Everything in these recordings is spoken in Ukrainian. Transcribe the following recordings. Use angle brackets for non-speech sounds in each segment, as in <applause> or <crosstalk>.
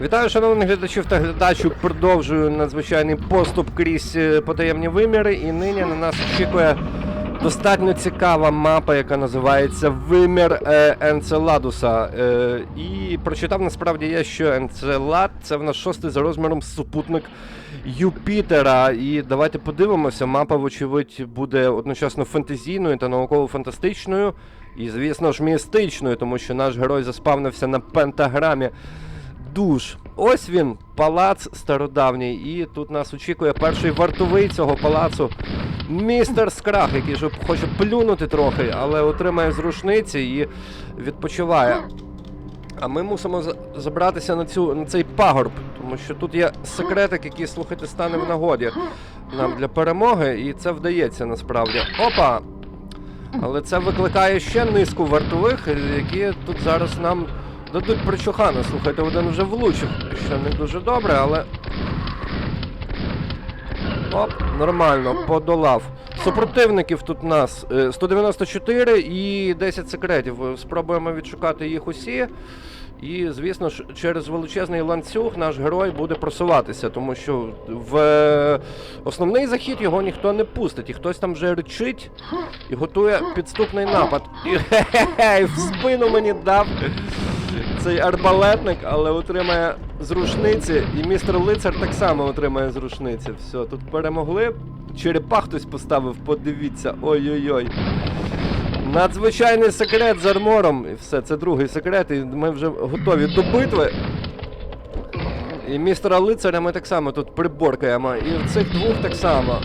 Вітаю, шановних глядачів та глядачів. Продовжую надзвичайний поступ крізь е, потаємні виміри, і нині на нас очікує достатньо цікава мапа, яка називається Вимір е, Енцеладуса. Е, і прочитав насправді я, що Енцелад це в нас шостий за розміром супутник Юпітера. І давайте подивимося, мапа, вочевидь, буде одночасно фантазійною та науково-фантастичною. І, звісно ж, містичною, тому що наш герой заспавнився на пентаграмі душ. Ось він, палац стародавній, і тут нас очікує перший вартовий цього палацу. Містер Скрах, який же хоче плюнути трохи, але отримає з рушниці і відпочиває. А ми мусимо забратися на, цю, на цей пагорб, тому що тут є секретик, який, слухайте, стане в нагоді нам для перемоги, і це вдається насправді. Опа! Але це викликає ще низку вартових, е, які тут зараз нам дадуть причухана. Слухайте, один вже влучив, що не дуже добре, але. Оп, нормально, подолав. Супротивників тут нас е, 194 і 10 секретів. Е, Спробуємо відшукати їх усі. І, звісно ж, через величезний ланцюг наш герой буде просуватися, тому що в е, основний захід його ніхто не пустить, і хтось там вже речить і готує підступний напад. І <laughs> хе-хе-хе, в спину мені дав цей арбалетник, але отримає з рушниці, і містер лицар так само отримає з рушниці. Все, тут перемогли. Черепа хтось поставив, подивіться. Ой-ой-ой. Надзвичайний секрет з армором. І все, це другий секрет, і ми вже готові до битви. І містера лицаря ми так само тут приборкаємо. І в цих двох так само.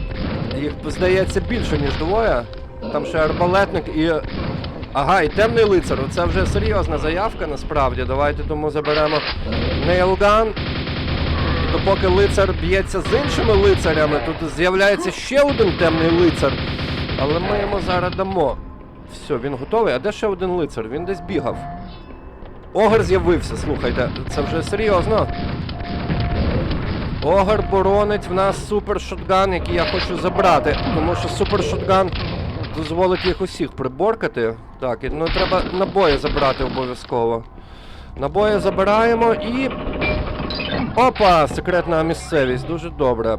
Їх здається більше, ніж двоє. Там ще арбалетник і. Ага, і темний лицар. Це вже серйозна заявка насправді. Давайте тому заберемо нейлган. Допоки лицар б'ється з іншими лицарями, тут з'являється ще один темний лицар. Але ми йому зараз дамо. Все, він готовий. А де ще один лицар? Він десь бігав. Огр з'явився, слухайте, це вже серйозно. Огр боронить в нас супер шотган, який я хочу забрати. Тому що супер шотган дозволить їх усіх приборкати. Так, ну треба набої забрати обов'язково. Набої забираємо і. Опа! Секретна місцевість, дуже добре.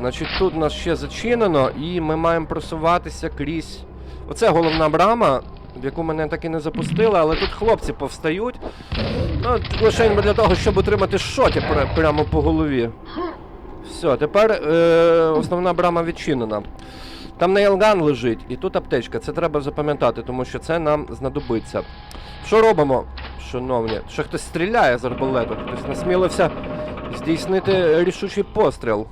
Значить, тут нас ще зачинено, і ми маємо просуватися крізь. Оце головна брама, в яку мене так і не запустили, але тут хлопці повстають. Ну, лише для того, щоб отримати шоті прямо по голові. Все, тепер е, основна брама відчинена. Там нейлган лежить, і тут аптечка. Це треба запам'ятати, тому що це нам знадобиться. Що робимо, шановні? Ще хтось стріляє з арбалету, хтось насмілився здійснити рішучий постріл.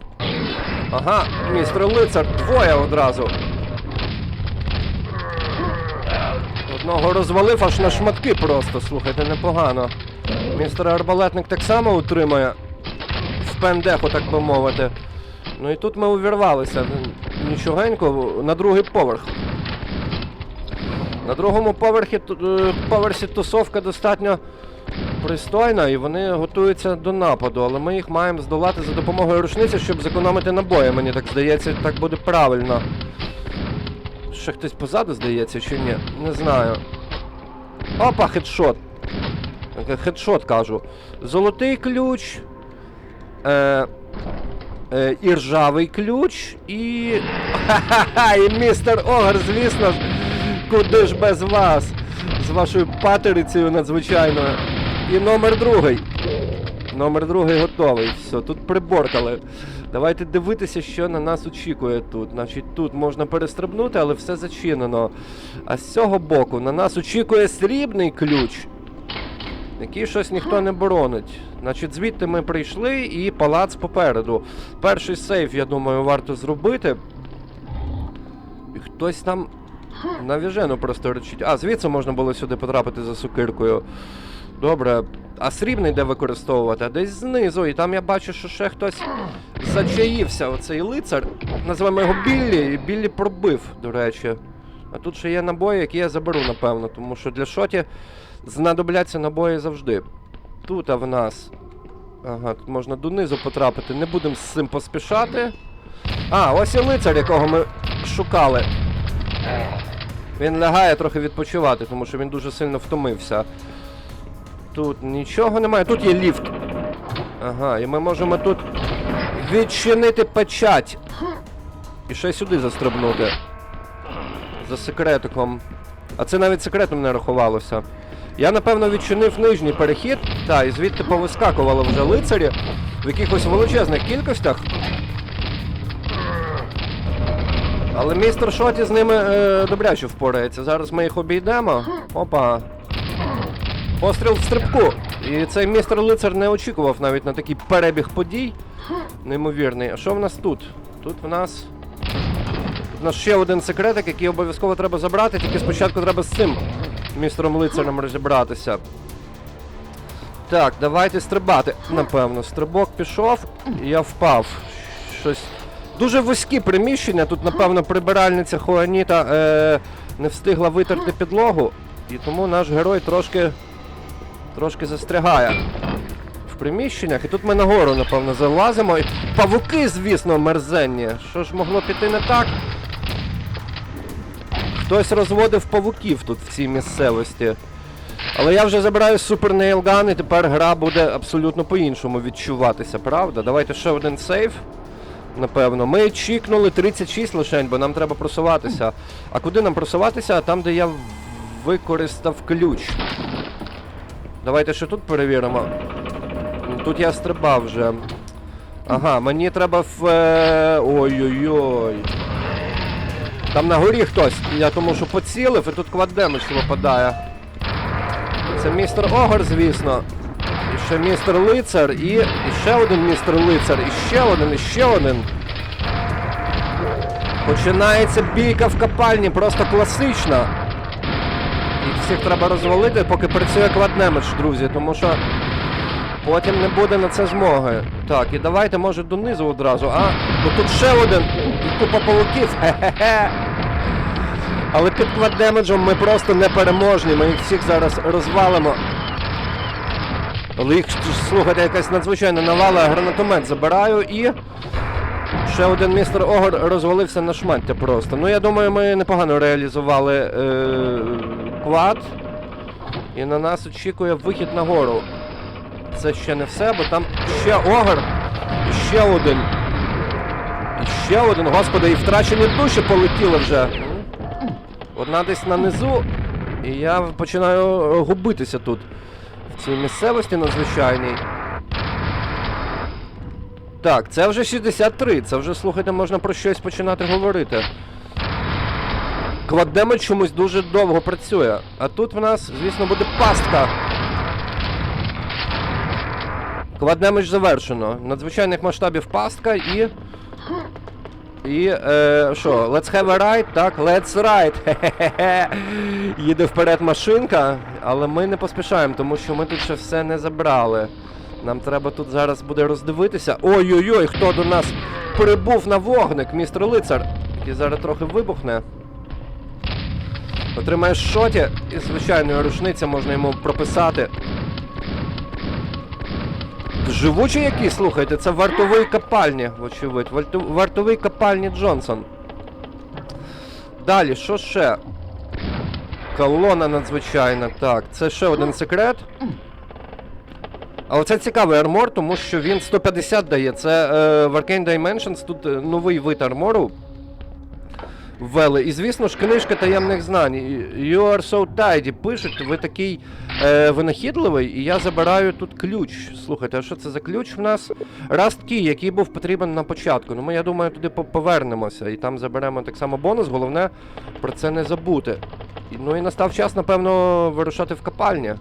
Ага, містер лицар, двоє одразу. Одного розвалив аж на шматки просто, слухайте, непогано. Містер арбалетник так само утримує в пендеху, так би мовити. Ну і тут ми увірвалися. Нічогенько, на другий поверх. На другому поверхі, е, поверсі тусовка достатньо пристойна, і вони готуються до нападу, але ми їх маємо здолати за допомогою рушниці, щоб зекономити набої. Мені так здається, так буде правильно. Ще хтось позаду здається чи ні? Не знаю. Опа, хедшот. Е, Хедшот кажу. Золотий ключ. Е, е, і ржавий ключ, і. Ха-ха-ха! <laughs> І містер Огр, звісно ж. Куди ж без вас? З вашою патерицею надзвичайною. І номер другий. Номер другий готовий. Все, тут приборкали. Давайте дивитися, що на нас очікує тут. Значить, тут можна перестрибнути, але все зачинено. А з цього боку на нас очікує срібний ключ, який щось ніхто не боронить. Значить, звідти ми прийшли і палац попереду. Перший сейф, я думаю, варто зробити. І хтось там навіжено просто речить. А, звідси можна було сюди потрапити за сукиркою. Добре. А срібний де використовувати? Десь знизу. І там я бачу, що ще хтось зачаївся. Оцей лицар. Називаємо його Біллі, і Біллі пробив, до речі. А тут ще є набої, які я заберу, напевно, тому що для шоті знадобляться набої завжди. Тут а в нас. Ага, тут можна донизу потрапити. Не будемо з цим поспішати. А, ось і лицар, якого ми шукали. Він лягає трохи відпочивати, тому що він дуже сильно втомився. Тут нічого немає, тут є ліфт. Ага, і ми можемо тут відчинити печать. І ще сюди застрибнути. За секретиком. А це навіть секретом не рахувалося. Я напевно відчинив нижній перехід, та, і звідти повискакували вже лицарі в якихось величезних кількостях. Але містер Шоті з ними е, добряче впорається. Зараз ми їх обійдемо. Опа. Постріл в стрибку. І цей містер лицар не очікував навіть на такий перебіг подій. Неймовірний. А що в нас тут? Тут в нас. Тут в нас ще один секретик, який обов'язково треба забрати, тільки спочатку треба з цим містером лицарем розібратися. Так, давайте стрибати. Напевно, стрибок пішов, і я впав. Щось. Дуже вузькі приміщення. Тут, напевно, прибиральниця Хуаніта е, не встигла витерти підлогу, і тому наш герой трошки. Трошки застрягає в приміщеннях. І тут ми нагору, напевно, залазимо. І павуки, звісно, мерзенні. Що ж могло піти не так? Хтось розводив павуків тут в цій місцевості. Але я вже забираю Nail Gun, і тепер гра буде абсолютно по-іншому відчуватися, правда? Давайте ще один сейф. Напевно. Ми чікнули 36 лишень, бо нам треба просуватися. А куди нам просуватися? Там, де я використав ключ. Давайте ще тут перевіримо. Тут я стрибав вже. Ага, мені треба в. е, Ой-ой-ой. Там на горі хтось. Я тому що поцілив, і тут кваддемедж випадає. Це містер Огор, звісно. І ще містер лицар, і, і ще один містер лицар, і ще один, і ще один. Починається бійка в копальні, просто класична. Їх всіх треба розвалити, поки працює кваднемедж, друзі, тому що потім не буде на це змоги. Так, і давайте, може, донизу одразу. А, ну тут ще один. І купа павуків. Хе-хе-хе. Але під кваддемеджем ми просто непереможні, ми їх всіх зараз розвалимо. Але їх, слухайте, якась надзвичайна навала, гранатомет забираю і. Ще один містер Огор розвалився на шмаття просто. Ну я думаю, ми непогано реалізували е- квад. І на нас очікує вихід на гору. Це ще не все, бо там ще Огор, і ще один. І ще один, господи, і втрачені душі полетіли вже. Одна десь на низу, і я починаю губитися тут. В цій місцевості надзвичайній. Так, це вже 63, це вже, слухайте, можна про щось починати говорити. Кваддемедж чомусь дуже довго працює. А тут в нас, звісно, буде пастка. Кваддемедж завершено. Надзвичайних масштабів пастка і. І е, що, let's have a ride? Так, let's ride. Хе-хе-хе. Їде вперед машинка, але ми не поспішаємо, тому що ми тут ще все не забрали. Нам треба тут зараз буде роздивитися. Ой-ой-ой, хто до нас прибув на вогник, містер лицар, який зараз трохи вибухне. Отримаєш шоті і звичайною рушниця можна йому прописати. Живучий який, слухайте, це вартовий копальні, вочевидь. Варту- Вартовий копальні Джонсон. Далі, що ще? Колона надзвичайна. Так, це ще один секрет. Але це цікавий армор, тому що він 150 дає. Це е, в Arcane Dimensions тут е, новий вид армору. Ввели. І звісно ж, книжка таємних знань. You are so tidy. Пишуть, ви такий е, винахідливий, і я забираю тут ключ. Слухайте, а що це за ключ в нас? Rust Key, який був потрібен на початку. Ну ми, я думаю, туди повернемося і там заберемо так само бонус. Головне про це не забути. Ну і настав час, напевно, вирушати в копальні.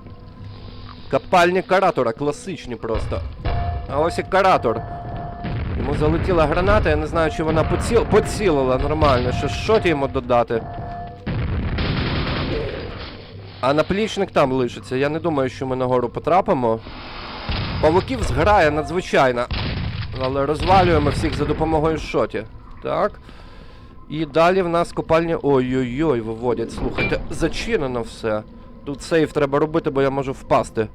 Копальні каратора, класичні просто. А ось і каратор. Йому залетіла граната, я не знаю, чи вона поціл... поцілила нормально, що шоті йому додати. А наплічник там лишиться. Я не думаю, що ми нагору потрапимо. Павуків зграє надзвичайно. Але розвалюємо всіх за допомогою шоті. Так. І далі в нас копальня. Ой-ой-ой, виводять. Слухайте, зачинено все. Тут сейф треба робити, бо я можу впасти.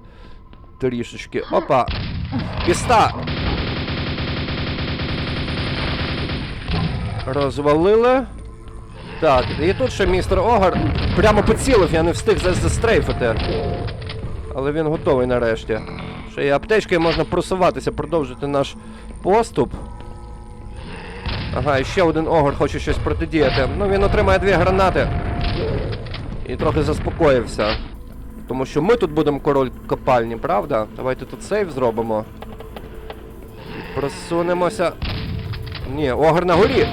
Трішечки. Опа. Піста! Розвалили. Так, і тут ще містер Огар прямо поцілив, я не встиг застрейфити. але він готовий нарешті. Ще є аптечка і можна просуватися, продовжити наш поступ. Ага, і ще один огор хоче щось протидіяти. Ну він отримає дві гранати. І трохи заспокоївся. Тому що ми тут будемо король копальні, правда? Давайте тут сейв зробимо. Просунемося. Ні, огр на горі.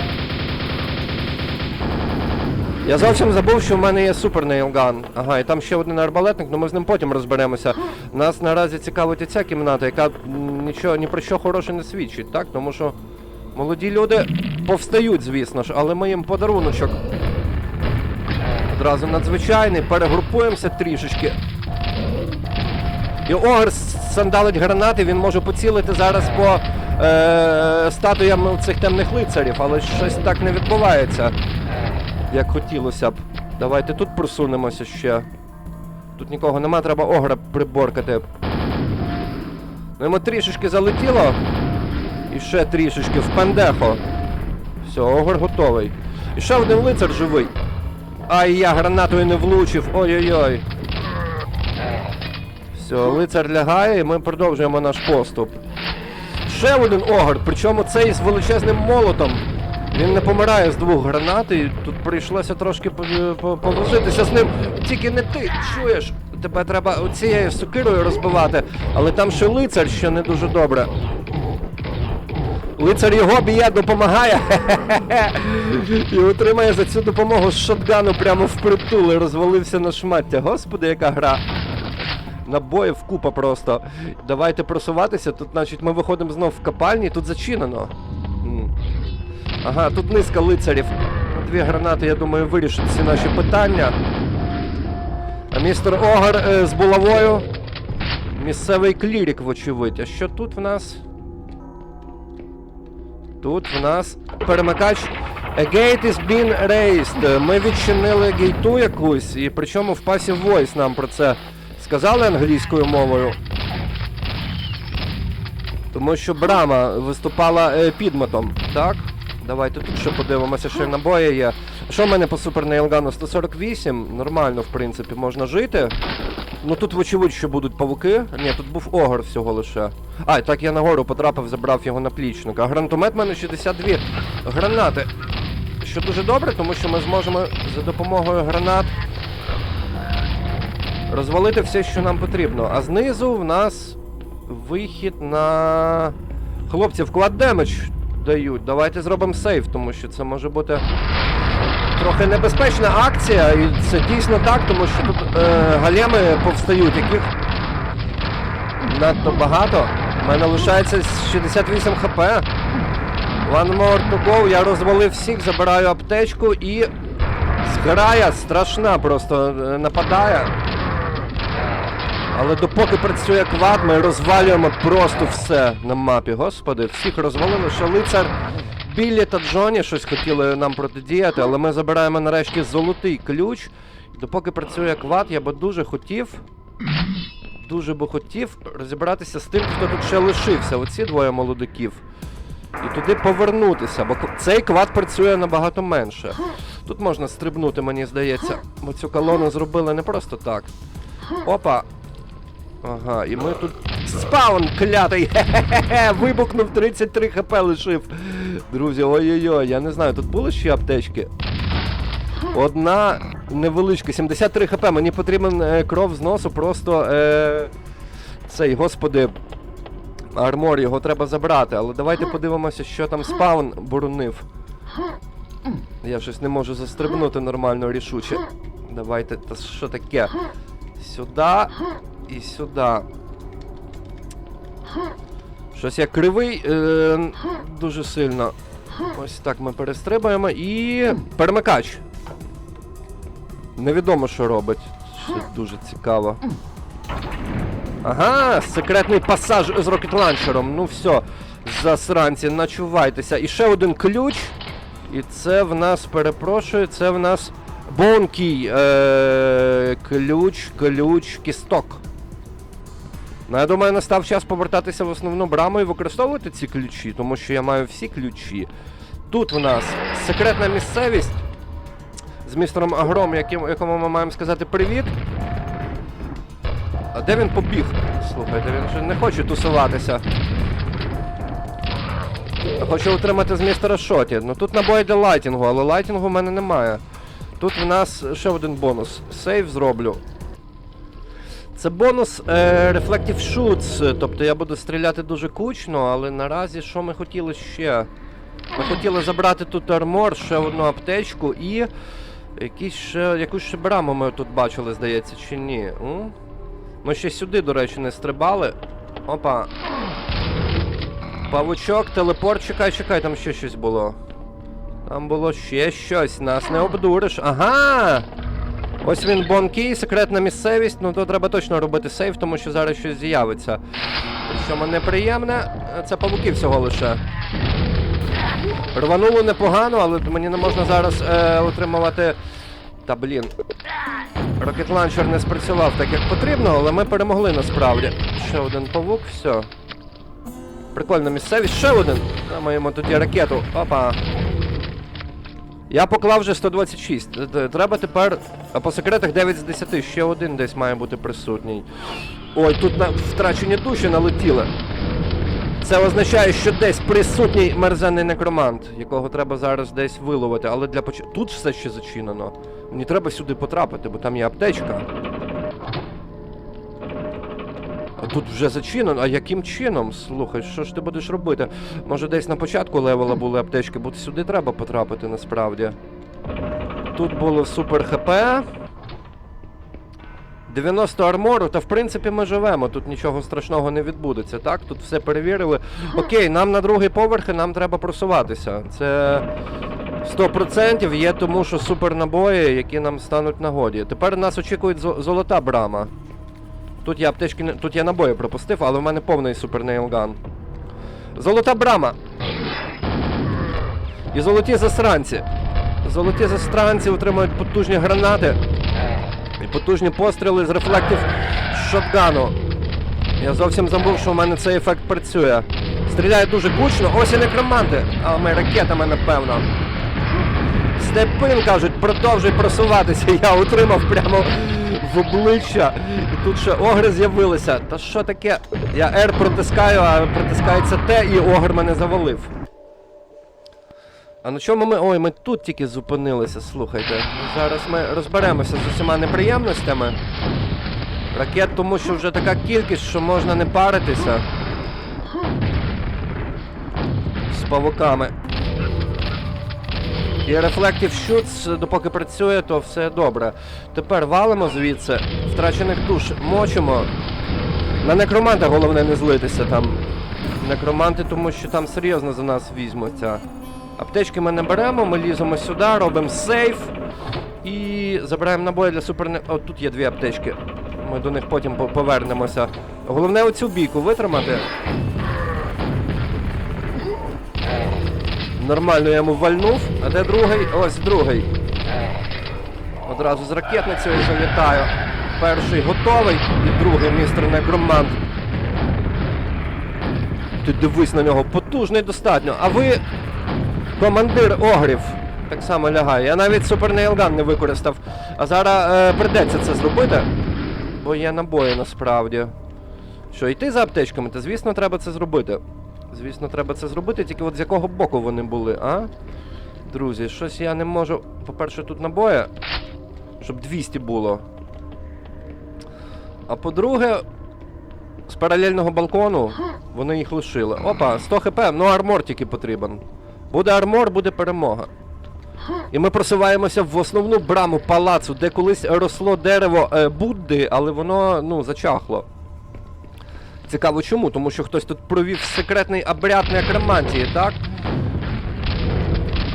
Я зовсім забув, що в мене є супер нейлган. Ага, і там ще один арбалетник, але ми з ним потім розберемося. Нас наразі цікавить і ця кімната, яка нічого ні про що хороше не свідчить, так? Тому що молоді люди повстають, звісно ж, але ми їм подаруночок. Одразу надзвичайний, перегрупуємося трішечки. І Огр сандалить гранати, він може поцілити зараз по е, статуям цих темних лицарів, але щось так не відбувається, як хотілося б. Давайте тут просунемося ще. Тут нікого нема, треба огра приборкати. Ну, Йому трішечки залетіло. І ще трішечки в пендехо. Все, огр готовий. І ще один лицар живий. Ай, я гранатою не влучив. Ой-ой-ой. Все, лицар лягає, і ми продовжуємо наш поступ. Ще один огр, причому цей з величезним молотом. Він не помирає з двох гранат, і тут прийшлося трошки по- повозитися з ним. Тільки не ти, чуєш? Тебе треба цією сокирою розбивати, але там ще лицар, що не дуже добре. Лицар його б'є, допомагає. І отримає за цю допомогу з шотгану прямо впритул і розвалився на шмаття. Господи, яка гра. Набоїв купа просто. Давайте просуватися. Тут, значить, ми виходимо знов в копальні, тут зачинено. Ага, тут низка лицарів. Дві гранати, я думаю, вирішать всі наші питання. А містер Огар е, з булавою. Місцевий клірік, вочевидь. А що тут в нас? Тут в нас перемикач. A gate is being raised. Ми відчинили гейту якусь, і причому в пасі Voice нам про це сказали англійською мовою. Тому що Брама виступала е, підметом, так? Давайте тут ще подивимося, що набої є. Що в мене по Супер Нейлгану? 148. Нормально, в принципі, можна жити. Ну тут вочевидь, що будуть павуки. Ні, тут був огор всього лише. А, так я нагору потрапив, забрав його наплічник. А гранатомет в мене 62 гранати. Що дуже добре, тому що ми зможемо за допомогою гранат розвалити все, що нам потрібно. А знизу в нас вихід на. Хлопці, вклад демедж дають. Давайте зробимо сейф, тому що це може бути трохи небезпечна акція, і це дійсно так, тому що тут е, галеми повстають, яких надто багато. У мене лишається 68 хп. One more to go. Я розвалив всіх, забираю аптечку і. Зграя страшна просто е, нападає. Але допоки працює квад, ми розвалюємо просто все на мапі. Господи, всіх розвалили, що лицар Біллі та Джоні щось хотіли нам протидіяти, але ми забираємо нарешті золотий ключ. І допоки працює квад, я би дуже хотів. Дуже би хотів розібратися з тим, хто тут ще лишився. Оці двоє молодиків. І туди повернутися, бо цей квад працює набагато менше. Тут можна стрибнути, мені здається, бо цю колону зробили не просто так. Опа. Ага, і ми тут. Спаун клятий! Хе-хе-хе! Вибухнув 33 хп лишив. Друзі, ой-ой-ой, я не знаю, тут були ще аптечки? Одна невеличка, 73 хп, мені потрібен е, кров з носу, просто. Е, цей, господи. Армор, його треба забрати, але давайте подивимося, що там спаун боронив. Я щось не можу застрибнути нормально рішуче. Давайте, та що таке? Сюди і сюди. Щось я кривий е, дуже сильно. Ось так ми перестрибуємо і. Перемикач. Невідомо, що робить. Що дуже цікаво. Ага, секретний пасаж з рокетланчером. Ну все, засранці, начувайтеся. І ще один ключ. І це в нас, перепрошую, це в нас Бонкій. Е, ключ, ключ, кісток. Ну, я думаю, настав час повертатися в основну браму і використовувати ці ключі, тому що я маю всі ключі. Тут в нас секретна місцевість з містером Агром, яким, якому ми маємо сказати привіт. А де він побіг? Слухайте, він же не хоче тусуватися. Хочу отримати з містера Шоті. Ну тут набої для лайтінгу, але лайтінгу в мене немає. Тут в нас ще один бонус. Сейв зроблю. Це бонус е, Reflective Shoots, тобто я буду стріляти дуже кучно, але наразі що ми хотіли ще? Ми хотіли забрати тут армор, ще одну аптечку і. Якісь ще, якусь ще браму ми тут бачили, здається, чи ні. М? Ми ще сюди, до речі, не стрибали. Опа. Павучок, телепорт, чекай, чекай, там ще щось було. Там було ще щось, нас не обдуриш. Ага! Ось він бонкій, секретна місцевість. Ну то треба точно робити сейф, тому що зараз щось з'явиться. Причому неприємне, це павуки всього лише. Рвануло непогано, але мені не можна зараз е, отримувати. Та блін. Рокет ланчер не спрацював так, як потрібно, але ми перемогли насправді. Ще один павук, все. Прикольна місцевість, ще один. Маємо тоді ракету. Опа. Я поклав вже 126. Т- т- Треба тепер. По секретах 9 з 10. Ще один десь має бути присутній. Ой, тут на втрачені душі налетіли. Це означає, що десь присутній мерзенний некромант, якого треба зараз десь виловити. Але для поч... Тут все ще зачинено. Мені треба сюди потрапити, бо там є аптечка. Тут вже зачинено. А яким чином? Слухай, що ж ти будеш робити? Може десь на початку левела <clears throat> були аптечки, бо сюди треба потрапити насправді. Тут було супер ХП. 90 армору, та в принципі ми живемо, тут нічого страшного не відбудеться, так? Тут все перевірили. Окей, нам на другий поверх і нам треба просуватися. Це 100% є тому, що супернабої, які нам стануть нагоді. Тепер нас очікує золота брама. Тут я аптечки не. Тут я набої пропустив, але в мене повний супер нейлган. Золота брама. І золоті засранці. Золоті засранці отримують потужні гранати. І потужні постріли з рефлектів шотгану. Я зовсім забув, що в мене цей ефект працює. Стріляє дуже гучно, ось і некроманти. А ми ракетами, напевно. Степин, кажуть, продовжуй просуватися. Я утримав прямо в обличчя. І тут ще огри з'явилися. Та що таке? Я R протискаю, а протискається Т, і огр мене завалив. А на чому ми. Ой, ми тут тільки зупинилися, слухайте. Зараз ми розберемося з усіма неприємностями. Ракет, тому що вже така кількість, що можна не паритися. З павуками. І Reflective Shoots, допоки працює, то все добре. Тепер валимо звідси, втрачених душ мочимо. На некроманта головне не злитися там. Некроманти, тому що там серйозно за нас візьмуться. Аптечки ми не беремо, ми ліземо сюди, робимо сейф і забираємо набої для супер... О, тут є дві аптечки. Ми до них потім повернемося. Головне оцю бійку витримати. Нормально я йому вальнув. А де другий? Ось другий. Одразу з ракетницею залітаю. Перший готовий і другий містер Некромант. Ти дивись на нього, потужний достатньо. А ви, командир Огрів, так само лягає. Я навіть Супер Нейлган не використав. А зараз е, придеться це зробити. Бо є набої насправді. Що, йти за аптечками? Та звісно, треба це зробити. Звісно, треба це зробити, тільки от з якого боку вони були, а? Друзі, щось я не можу. По-перше, тут набої. Щоб 200 було. А по-друге, з паралельного балкону вони їх лишили. Опа, 100 хп, ну армор тільки потрібен. Буде армор, буде перемога. І ми просуваємося в основну браму палацу, де колись росло дерево е, Будди, але воно, ну, зачахло. Цікаво чому? Тому що хтось тут провів секретний обряд некромантії, так?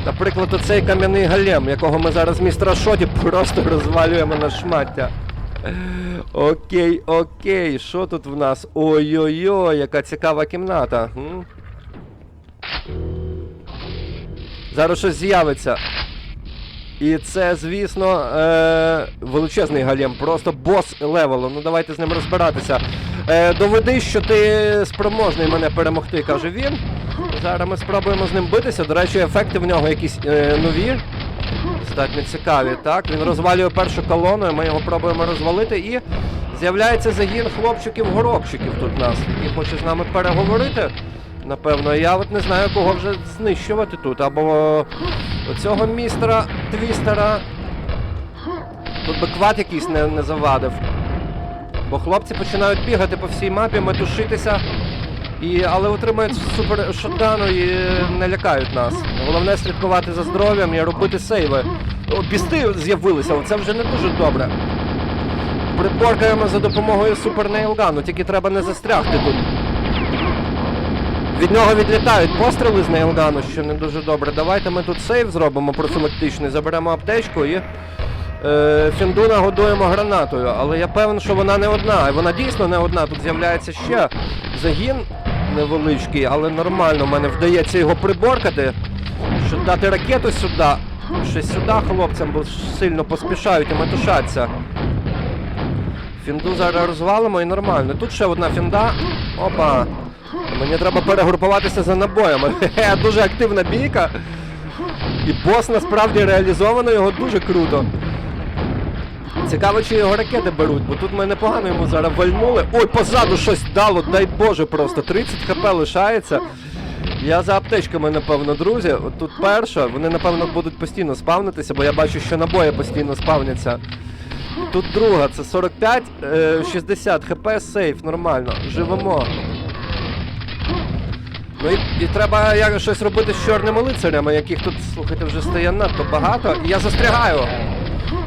Наприклад, оцей кам'яний голем, якого ми зараз в містера Шоті просто розвалюємо на шмаття. Окей, окей, що тут в нас? Ой-ой-ой, яка цікава кімната. М? Зараз щось з'явиться. І це, звісно, е- величезний галем, просто бос левелу. Ну давайте з ним розбиратися. Е- доведи, що ти спроможний мене перемогти, каже він. Зараз ми спробуємо з ним битися. До речі, ефекти в нього якісь е- нові. Достатньо цікаві, так? Він розвалює першу колону, ми його пробуємо розвалити і З'являється загін хлопчиків-горобчиків тут нас, який хоче з нами переговорити. Напевно, я от не знаю, кого вже знищувати тут. Або оцього містера Твістера. Тут би квад якийсь не, не завадив. Бо хлопці починають бігати по всій мапі, метушитися. І, але отримують супер шотгану і не лякають нас. Головне слідкувати за здоров'ям і робити сейви. Пісти з'явилися, це вже не дуже добре. Приборкаємо за допомогою супер нейлгану, тільки треба не застрягти тут. Від нього відлітають постріли з нейлгану, що не дуже добре. Давайте ми тут сейв зробимо профілактичний, заберемо аптечку і е, Фінду нагодуємо гранатою. Але я певен, що вона не одна. І вона дійсно не одна. Тут з'являється ще загін невеличкий, але нормально. в мене вдається його приборкати. Щоб дати ракету сюди. Ще сюди хлопцям, бо сильно поспішають і метушаться. Фінду зараз розвалимо і нормально. Тут ще одна фінда. Опа. Мені треба перегрупуватися за набоями. <laughs> Дуже активна бійка. І бос насправді реалізовано його дуже круто. Цікаво, чи його ракети беруть, бо тут ми непогано йому зараз вальнули. Ой, позаду щось дало, дай Боже, просто 30 хп лишається. Я за аптечками, напевно, друзі. От тут перша, вони, напевно, будуть постійно спавнитися, бо я бачу, що набої постійно спавняться. Тут друга, це 45, е, 60 хп, сейф, нормально. Живемо. Ну і, і треба як щось робити з чорними лицарями, яких тут, слухайте, вже стає надто багато. І я застрягаю.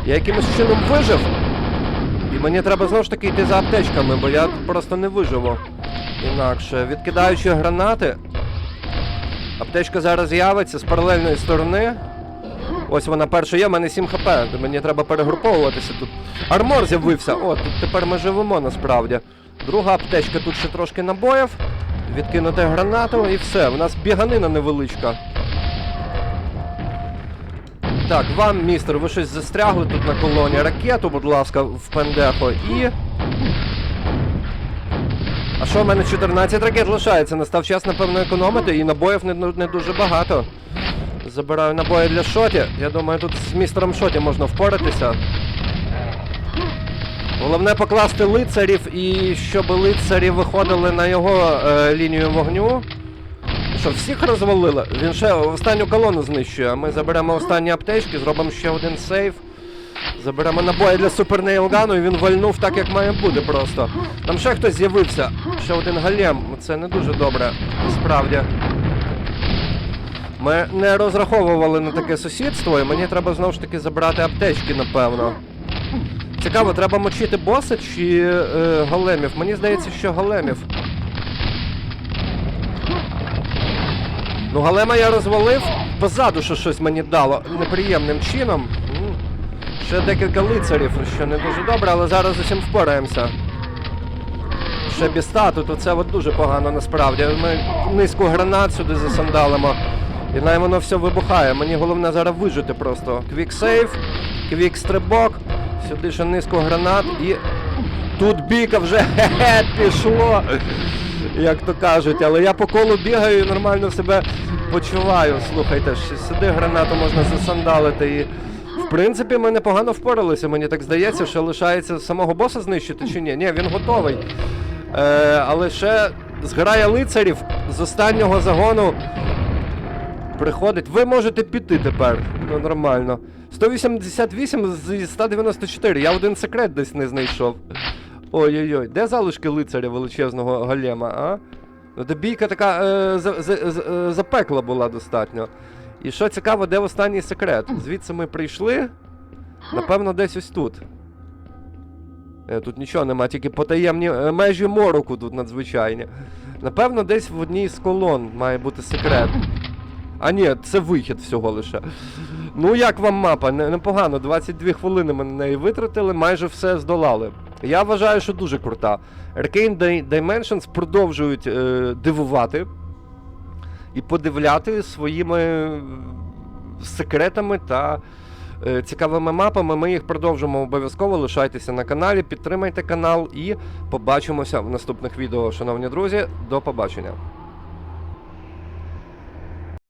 Я якимось чином вижив. І мені треба знову ж таки йти за аптечками, бо я просто не виживу. Інакше. Відкидаючи гранати. Аптечка зараз з'явиться з паралельної сторони. Ось вона перша є, в мене 7 хп. Мені треба перегруповуватися тут. Армор з'явився. О, тут тепер ми живемо насправді. Друга аптечка, тут ще трошки набоїв. Відкинути гранату і все. У нас біганина невеличка. Так, вам, містер, ви щось застрягли тут на колоні. Ракету, будь ласка, в пендехо. І. А що, в мене 14 ракет лишається? Настав час, напевно, економити, і набоїв не, не дуже багато. Забираю набої для шоті. Я думаю, тут з містером шоті можна впоратися. Головне покласти лицарів і щоб лицарі виходили на його е, лінію вогню. Що, всіх розвалили? Він ще останню колону знищує. а Ми заберемо останні аптечки, зробимо ще один сейф. Заберемо набої для супернейлгану і він вальнув так, як має бути просто. Там ще хтось з'явився. Ще один голем. Це не дуже добре, насправді. Ми не розраховували на таке сусідство, і мені треба знову ж таки забрати аптечки, напевно. Цікаво, треба мочити боса чи е, големів? Мені здається, що големів. Ну, голема я розвалив. Позаду що щось мені дало неприємним чином. Ще декілька лицарів, що не дуже добре, але зараз з усім впораємося. Ще біста, тут оце от дуже погано насправді. Ми низку гранат сюди засандалимо. І най воно все вибухає. Мені головне зараз вижити просто. Квік сейв, квік стрибок, сюди ще низку гранат і. Тут бійка вже хе-хе, <laughs> пішло. Як то кажуть, але я по колу бігаю і нормально себе почуваю. Слухайте, сюди гранату можна засандалити і. В принципі, ми непогано впоралися, мені так здається, що лишається самого боса знищити чи ні. Ні, він готовий. Е, але ще зграя лицарів з останнього загону приходить. Ви можете піти тепер. Ну, нормально. 188 з 194. Я один секрет десь не знайшов. Ой-ой-ой, де залишки лицаря величезного голема, а? Ну, де бійка така е, за, за, за, е, запекла була достатньо. І що цікаво, де останній секрет? Звідси ми прийшли. Напевно, десь ось тут. Е, тут нічого нема, тільки потаємні е, межі мороку тут надзвичайні. Напевно, десь в одній з колон має бути секрет. А ні, це вихід всього лише. Ну, як вам мапа? Непогано, 22 хвилини ми на неї витратили, майже все здолали. Я вважаю, що дуже крута. Arcane Dimensions продовжують е, дивувати і подивляти своїми е, секретами та е, цікавими мапами. Ми їх продовжимо обов'язково. Лишайтеся на каналі, підтримайте канал і побачимося в наступних відео, шановні друзі. До побачення.